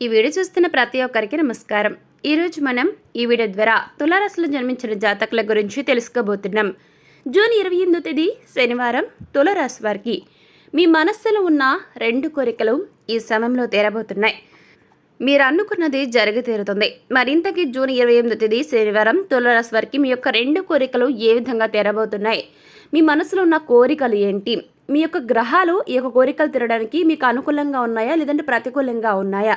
ఈ వీడియో చూస్తున్న ప్రతి ఒక్కరికి నమస్కారం. ఈరోజు మనం ఈ వీడియో ద్వారా తులారాశిలో జన్మించిన జాతకుల గురించి తెలుసుకోబోతున్నాం. జూన్ ఇరవై ఎనిమిదో తేదీ శనివారం తులారాశి వారికి మీ మనస్సులో ఉన్న రెండు కోరికలు ఈ సమయంలో తీరబోతున్నాయి. మీరు అనుకున్నది జరిగి తీరుతుంది. మరింతకి జూన్ ఇరవై ఎనిమిదో తేదీ శనివారం తులరాశి వారికి మీ యొక్క రెండు కోరికలు ఏ విధంగా తీరబోతున్నాయి? మీ మనసులో ఉన్న కోరికలు ఏంటి? మీ యొక్క గ్రహాలు ఈ యొక్క కోరికలు తిరగడానికి మీకు అనుకూలంగా ఉన్నాయా? లేదంటే ప్రతికూలంగా ఉన్నాయా?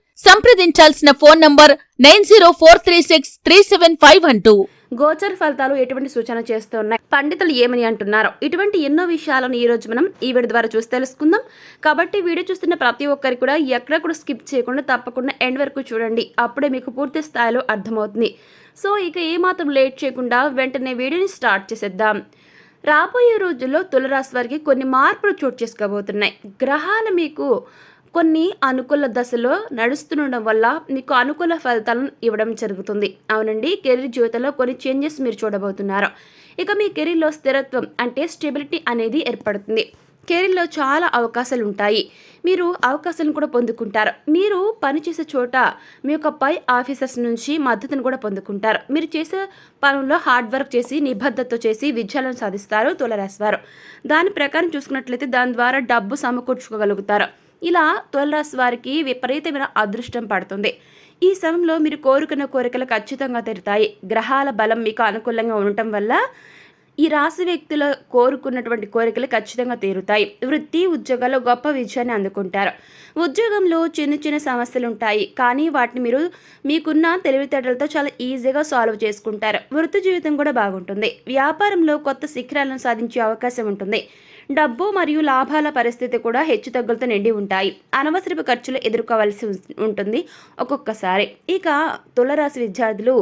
సంప్రదించాల్సిన phone number nine zero four three six three seven five one two. గోచర ఫలితాలు ఎటువంటి సూచన చేస్తున్నాయి? పండితులు ఏమని అంటున్నారు? ఇటువంటి ఎన్నో విషయాలను ఈ రోజు మనం ఈ వీడియో ద్వారా చూసి తెలుసుకుందాం. కాబట్టి వీడియో చూస్తున్న ప్రతి ఒక్కరికి కూడా ఎక్కడ కూడా స్కిప్ చేయకుండా తప్పకుండా ఎండ్ వరకు చూడండి. అప్పుడే మీకు పూర్తి స్థాయిలో అర్థమవుతుంది. సో ఇక ఏమాత్రం లేట్ చేయకుండా వెంటనే వీడియోని స్టార్ట్ చేసేద్దాం. రాబోయే రోజుల్లో తులరాశి వారికి కొన్ని మార్పులు చోటు చేసుకోబోతున్నాయి. గ్రహాలు మీకు కొన్ని అనుకూల దశలో నడుస్తుండడం వల్ల మీకు అనుకూల ఫలితాలను ఇవ్వడం జరుగుతుంది. అవునండి కెరీర్ జీవితంలో కొన్ని చేంజెస్ మీరు చూడబోతున్నారు. ఇక మీ కెరీర్లో స్థిరత్వం అంటే స్టెబిలిటీ అనేది ఏర్పడుతుంది. కెరీర్లో చాలా అవకాశాలు ఉంటాయి. మీరు అవకాశాలను కూడా పొందుకుంటారు. మీరు పనిచేసే చోట మీ యొక్క పై ఆఫీసర్స్ నుంచి మద్దతును కూడా పొందుకుంటారు. మీరు చేసే పనుల్లో హార్డ్ వర్క్ చేసి నిబద్ధతతో చేసి విజయాలను సాధిస్తారు తులరాశివారు దాని ప్రకారం చూసుకున్నట్లయితే దాని ద్వారా డబ్బు సమకూర్చుకోగలుగుతారు. ఇలా తులరాశి వారికి విపరీతమైన అదృష్టం పడుతుంది. ఈ సమయంలో మీరు కోరుకున్న కోరికలు ఖచ్చితంగా తీరుతాయి. గ్రహాల బలం మీకు అనుకూలంగా ఉండటం వల్ల ఈ రాశి వ్యక్తుల కోరుకున్నటువంటి కోరికలు ఖచ్చితంగా తీరుతాయి. వృత్తి ఉద్యోగాల్లో గొప్ప విజయాన్ని అందుకుంటారు. ఉద్యోగంలో చిన్న చిన్న సమస్యలు ఉంటాయి. కానీ వాటిని మీరు మీకున్న తెలివితేటలతో చాలా ఈజీగా సాల్వ్ చేసుకుంటారు. వృత్తి జీవితం కూడా బాగుంటుంది. వ్యాపారంలో కొత్త శిఖరాలను సాధించే అవకాశం ఉంటుంది. డబ్బు మరియు లాభాల పరిస్థితి కూడా హెచ్చుతగ్గులతో నిండి ఉంటాయి. అనవసరపు ఖర్చులు ఎదుర్కోవాల్సి ఉంటుంది. ఒక్కొక్కసారి. ఇక తులరాశి విద్యార్థులు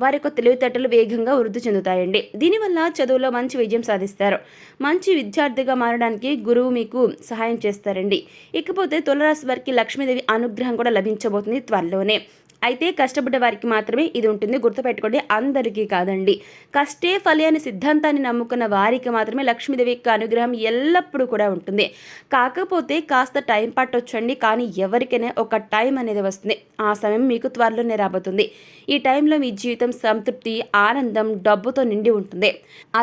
వారి యొక్క తెలివితేటలు వేగంగా వృద్ధి చెందుతాయండి. దీనివల్ల చదువులో మంచి విజయం సాధిస్తారు. మంచి విద్యార్థిగా మారడానికి గురువు మీకు సహాయం చేస్తారండి. ఇకపోతే తులరాశి వారికి లక్ష్మీదేవి అనుగ్రహం కూడా లభించబోతుంది త్వరలోనే. అయితే కష్టపడ్డ వారికి మాత్రమే ఇది ఉంటుంది. గుర్తుపెట్టుకోండి అందరికీ కాదండి. కష్టే ఫలి అనే సిద్ధాంతాన్ని నమ్ముకున్న వారికి మాత్రమే లక్ష్మీదేవి యొక్క అనుగ్రహం ఎల్లప్పుడూ కూడా ఉంటుంది. కాకపోతే కాస్త టైం పట్టొచ్చండి కానీ ఎవరికైనా ఒక టైం అనేది వస్తుంది. ఆ సమయం మీకు త్వరలోనే రాబోతుంది. ఈ టైంలో మీ జీవితం సంతృప్తి ఆనందం డబ్బుతో నిండి ఉంటుంది.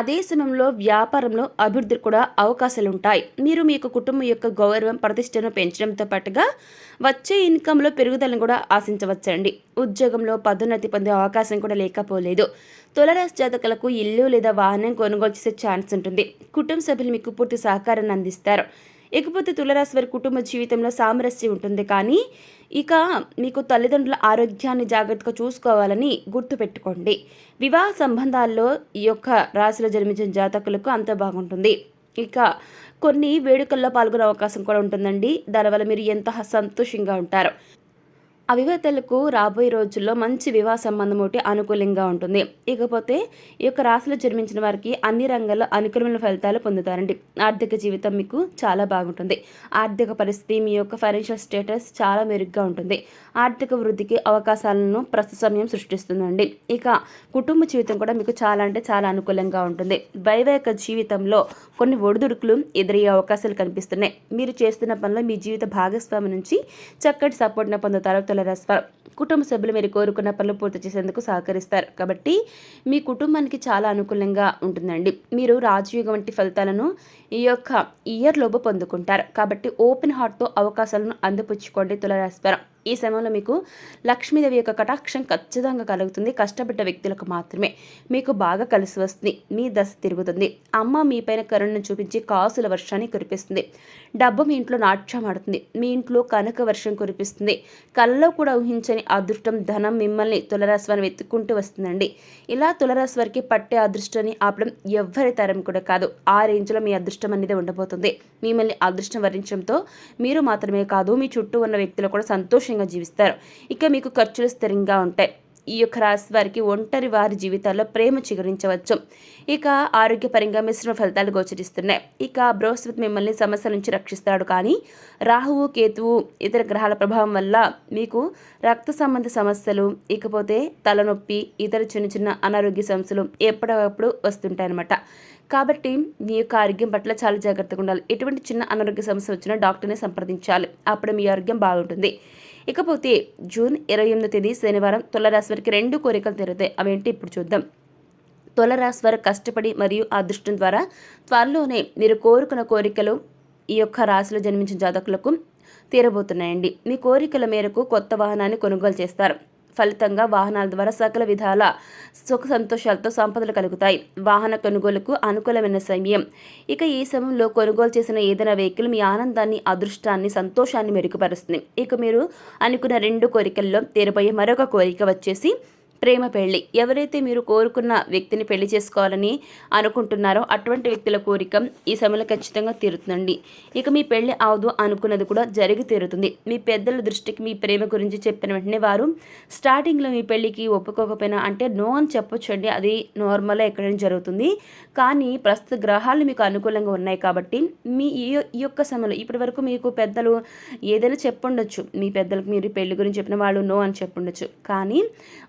అదే సమయంలో వ్యాపారంలో అభివృద్ధి కూడా అవకాశాలు ఉంటాయి. మీరు మీ యొక్క కుటుంబం యొక్క గౌరవం ప్రతిష్టను పెంచడంతో పాటుగా వచ్చే ఇన్కంలో పెరుగుదలను కూడా ఆశించవచ్చండి. ఉద్యోగంలో పదోన్నతి పొందే అవకాశం కూడా లేకపోలేదు. తులరాశి జాతకులకు ఇల్లు లేదా వాహనం కొనుగోలు చేసే ఛాన్స్ ఉంటుంది. కుటుంబ సభ్యులు మీకు పూర్తి సహకారాన్ని అందిస్తారు. ఇకపోతే తులరాశి వారి కుటుంబ జీవితంలో సామరస్యం ఉంటుంది. కానీ ఇక మీకు తల్లిదండ్రుల ఆరోగ్యాన్ని జాగ్రత్తగా చూసుకోవాలని గుర్తుపెట్టుకోండి. వివాహ సంబంధాల్లో ఈ యొక్క రాశిలో జన్మించిన జాతకులకు అంత బాగుంటుంది. ఇక కొన్ని వేడుకల్లో పాల్గొనే అవకాశం కూడా ఉంటుందండి. దానివల్ల మీరు ఎంత సంతోషంగా ఉంటారు. అవివేతలకు రాబోయే రోజుల్లో మంచి వివాహ సంబంధం ఒకటి అనుకూలంగా ఉంటుంది. ఇకపోతే ఈ యొక్క రాశిలో జన్మించిన వారికి అన్ని రంగాల్లో అనుకూలమైన ఫలితాలు పొందుతారండి. ఆర్థిక జీవితం మీకు చాలా బాగుంటుంది. ఆర్థిక పరిస్థితి మీ యొక్క ఫైనాన్షియల్ స్టేటస్ చాలా మెరుగ్గా ఉంటుంది. ఆర్థిక వృద్ధికి అవకాశాలను ప్రస్తుత సమయం సృష్టిస్తుందండి. ఇక కుటుంబ జీవితం కూడా మీకు చాలా అంటే చాలా అనుకూలంగా ఉంటుంది. వైవాహిక జీవితంలో కొన్ని ఒడిదుడుకులు ఎదురయ్యే అవకాశాలు కనిపిస్తున్నాయి. మీరు చేస్తున్న పనిలో మీ జీవిత భాగస్వామి నుంచి చక్కటి సపోర్ట్ని పొందుతారు. తులరాశివారు కుటుంబ సభ్యులు మీరు కోరుకున్న పనులు పూర్తి చేసేందుకు సహకరిస్తారు. కాబట్టి మీ కుటుంబానికి చాలా అనుకూలంగా ఉంటుందండి. మీరు రాజయోగం వంటి ఫలితాలను ఈ యొక్క ఇయర్లోపు పొందుకుంటారు. కాబట్టి ఓపెన్ హార్ట్తో అవకాశాలను అందిపుచ్చుకోండి తులరాశివారు ఈ సమయంలో మీకు లక్ష్మీదేవి యొక్క కటాక్షం ఖచ్చితంగా కలుగుతుంది. కష్టపడ్డ వ్యక్తులకు మాత్రమే మీకు బాగా కలిసి వస్తుంది. మీ దశ తిరుగుతుంది. అమ్మ మీపైన కరుణను చూపించి కాసుల వర్షాన్ని కురిపిస్తుంది. డబ్బు మీ ఇంట్లో నాట్యం ఆడుతుంది. మీ ఇంట్లో కనక వర్షం కురిపిస్తుంది. కళ్ళలో కూడా ఊహించని అదృష్టం ధనం మిమ్మల్ని తులరాశి వెతుక్కుంటూ వస్తుందండి. ఇలా తులరాశి వారికి పట్టే అదృష్టాన్ని ఆపడం ఎవ్వరి తరం కూడా కాదు. ఆ రేంజ్లో మీ అదృష్టం అనేది ఉండబోతుంది. మిమ్మల్ని అదృష్టం వరించడంతో మీరు మాత్రమే కాదు మీ చుట్టూ ఉన్న వ్యక్తులు కూడా సంతోషం సంతోషంగా జీవిస్తారు. ఇక మీకు ఖర్చులు స్థిరంగా ఉంటాయి. ఈ యొక్క రాశి వారికి ఒంటరి వారి జీవితాల్లో ప్రేమ చిగురించవచ్చు. ఇక ఆరోగ్యపరంగా మిశ్రమ ఫలితాలు గోచరిస్తున్నాయి. ఇక బృహస్పతి మిమ్మల్ని సమస్యల నుంచి రక్షిస్తాడు. కానీ రాహువు కేతువు ఇతర గ్రహాల ప్రభావం వల్ల మీకు రక్త సంబంధ సమస్యలు ఇకపోతే తలనొప్పి ఇతర చిన్న చిన్న అనారోగ్య సమస్యలు ఎప్పటికప్పుడు వస్తుంటాయన్నమాట. కాబట్టి మీ యొక్క ఆరోగ్యం పట్ల చాలా జాగ్రత్తగా ఉండాలి. ఎటువంటి చిన్న అనారోగ్య సమస్య వచ్చినా డాక్టర్ని సంప్రదించాలి. అప్పుడు మీ ఆరోగ్యం బాగుంటుంది. ఇకపోతే జూన్ ఇరవై ఎనిమిదో తేదీ శనివారం తులరాశి వారికి రెండు కోరికలు తీరుతాయి అవేంటి? ఇప్పుడు చూద్దాం. తులరాశి వారు కష్టపడి మరియు అదృష్టం ద్వారా త్వరలోనే మీరు కోరుకున్న కోరికలు ఈ యొక్క రాశిలో జన్మించిన జాతకులకు తీరబోతున్నాయండి. మీ కోరికల మేరకు కొత్త వాహనాన్ని కొనుగోలు చేస్తారు. ఫలితంగా వాహనాల ద్వారా సకల విధాల సుఖ సంతోషాలతో సంపదలు కలుగుతాయి. వాహన కొనుగోలుకు అనుకూలమైన సమయం. ఇక ఈ సమయంలో కొనుగోలు చేసిన ఏదైనా వెహికల్ మీ ఆనందాన్ని అదృష్టాన్ని సంతోషాన్ని మెరుగుపరుస్తుంది. ఇక మీరు అనుకున్న రెండు కోరికల్లో తీరబోయే మరొక కోరిక వచ్చేసి ప్రేమ పెళ్ళి. ఎవరైతే మీరు కోరుకున్న వ్యక్తిని పెళ్ళి చేసుకోవాలని అనుకుంటున్నారో అటువంటి వ్యక్తుల కోరిక ఈ సమయంలో ఖచ్చితంగా తీరుతుందండి. ఇక మీ పెళ్ళి అవదు అనుకున్నది కూడా జరిగి తీరుతుంది. మీ పెద్దల దృష్టికి మీ ప్రేమ గురించి చెప్పిన వెంటనే వారు స్టార్టింగ్లో మీ పెళ్ళికి ఒప్పుకోకపోయినా అంటే నో అని చెప్పొచ్చండి. అది నార్మల్గా ఎక్కడైనా జరుగుతుంది. కానీ ప్రస్తుత గ్రహాలు మీకు అనుకూలంగా ఉన్నాయి కాబట్టి మీ ఈ ఈ యొక్క సమయంలో ఇప్పటి వరకు మీకు పెద్దలు ఏదైనా చెప్పుండొచ్చు. మీ పెద్దలకు మీరు పెళ్ళి గురించి చెప్పిన వాళ్ళు నో అని చెప్పుండొచ్చు. కానీ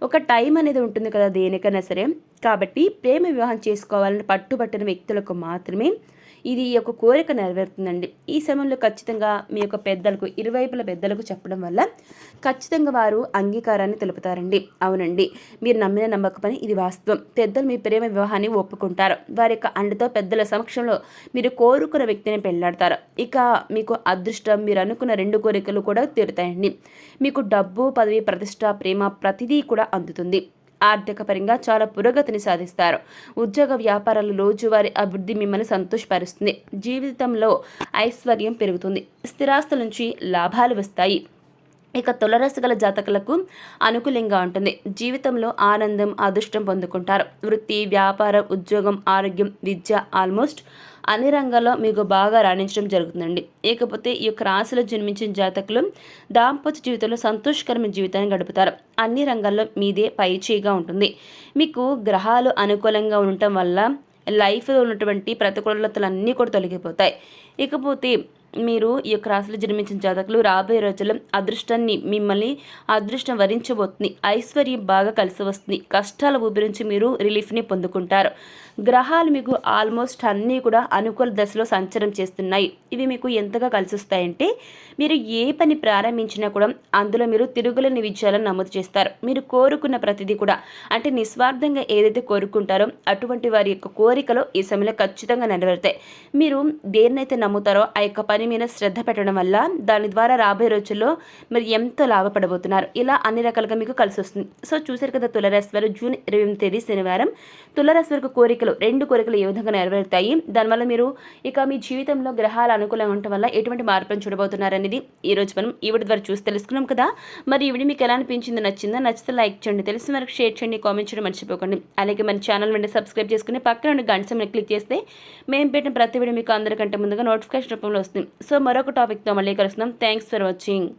ఒక టైం అనేది ఉంటుంది కదా దేనికైనా సరే. కాబట్టి ప్రేమ వివాహం చేసుకోవాలని పట్టుబట్టిన వ్యక్తులకు మాత్రమే ఇది ఒక యొక్క కోరిక నెరవేరుతుందండి. ఈ సమయంలో ఖచ్చితంగా మీ యొక్క పెద్దలకు ఇరువైపుల పెద్దలకు చెప్పడం వల్ల ఖచ్చితంగా వారు అంగీకారాన్ని తెలుపుతారండి. అవునండి. మీరు నమ్మిన నమ్మకమని ఇది వాస్తవం. పెద్దలు మీ ప్రేమ వివాహాన్ని ఒప్పుకుంటారు. వారి యొక్క అండతో పెద్దల సమక్షంలో మీరు కోరుకున్న వ్యక్తిని పెళ్ళాడతారు ఇక మీకు అదృష్టం మీరు అనుకున్న రెండు కోరికలు కూడా తీరుతాయండి. మీకు డబ్బు పదవి ప్రతిష్ట ప్రేమ ప్రతిదీ కూడా అందుతుంది. ఆర్థిక పరంగా చాలా పురోగతిని సాధిస్తారు. ఉద్యోగ వ్యాపారాలు రోజువారీ అభివృద్ధి మిమ్మల్ని సంతోషపరుస్తుంది. జీవితంలో ఐశ్వర్యం పెరుగుతుంది. స్థిరాస్తుల నుంచి లాభాలు వస్తాయి. ఇక తులరాశి గల జాతకులకు అనుకూలంగా ఉంటుంది. జీవితంలో ఆనందం అదృష్టం పొందుకుంటారు. వృత్తి వ్యాపారం ఉద్యోగం ఆరోగ్యం విద్య ఆల్మోస్ట్ అన్ని రంగాల్లో మీకు బాగా రాణించడం జరుగుతుందండి. ఇకపోతే ఈ యొక్క రాశిలో జన్మించిన జాతకులు దాంపత్య జీవితంలో సంతోషకరమైన జీవితాన్ని గడుపుతారు. అన్ని రంగాల్లో మీదే పై చేయిగా ఉంటుంది. మీకు గ్రహాలు అనుకూలంగా ఉండటం వల్ల లైఫ్లో ఉన్నటువంటి ప్రతికూలతలన్నీ కూడా తొలగిపోతాయి. ఇకపోతే మీరు ఈ యొక్క రాశిలో జన్మించిన జాతకులు రాబోయే రోజుల్లో అదృష్టాన్ని మిమ్మల్ని అదృష్టం వరించబోతుంది. ఐశ్వర్యం బాగా కలిసి వస్తుంది. కష్టాల ఊబి నుంచి మీరు రిలీఫ్ని పొందుకుంటారు. గ్రహాలు మీకు ఆల్మోస్ట్ అన్నీ కూడా అనుకూల దశలో సంచారం చేస్తున్నాయి. ఇవి మీకు ఎంతగా కలిసి వస్తాయంటే మీరు ఏ పని ప్రారంభించినా కూడా అందులో మీరు తిరుగులేని విజయాలను నమోదు చేస్తారు. మీరు కోరుకున్న ప్రతిదీ కూడా అంటే నిస్వార్థంగా ఏదైతే కోరుకుంటారో అటువంటి వారి యొక్క కోరికలు ఈ సమయంలో ఖచ్చితంగా నెరవేరుతాయి. మీరు దేన్నైతే నమ్ముతారో ఆ యొక్క పని మీద శ్రద్ధ పెట్టడం వల్ల దాని ద్వారా రాబోయే రోజుల్లో మీరు ఎంతో లాభపడబోతున్నారు. ఇలా అన్ని రకాలుగా మీకు కలిసి వస్తుంది సో చూశారు కదా తులరాశి వారు జూన్ ఇరవై ఎనిమిది తేదీ శనివారం. తులరాశి వరకు కోరికలు రెండు కోరికలు ఏ విధంగా నెరవేరుతాయి? దానివల్ల మీరు ఇక మీ జీవితంలో గ్రహాలు అనుకూలంగా ఉండటం వల్ల ఎటువంటి మార్పులను చూడబోతున్నారనేది ఈరోజు ఈ రోజు మనం ఈవిడ ద్వారా చూసి తెలుసుకున్నాం కదా. మరి ఈవిడ మీకు ఎలా అనిపించింది నచ్చిందో నచ్చితే లైక్ చేయండి తెలిసిన వరకు షేర్ చేయండి కామెంట్ చేయడం మర్చిపోకండి. అలాగే మన ఛానల్ వెంటనే సబ్స్క్రైబ్ చేసుకుని పక్కన ఉన్న గంట సమయం క్లిక్ చేస్తే మేము పెట్టిన ప్రతి వీడియో మీకు అందరికంటే ముందుగా నోటిఫికేషన్ రూపంలో వస్తుంది. సో మరొక టాపిక్తో మళ్ళీ కలుస్తున్నాం. Thanks for watching.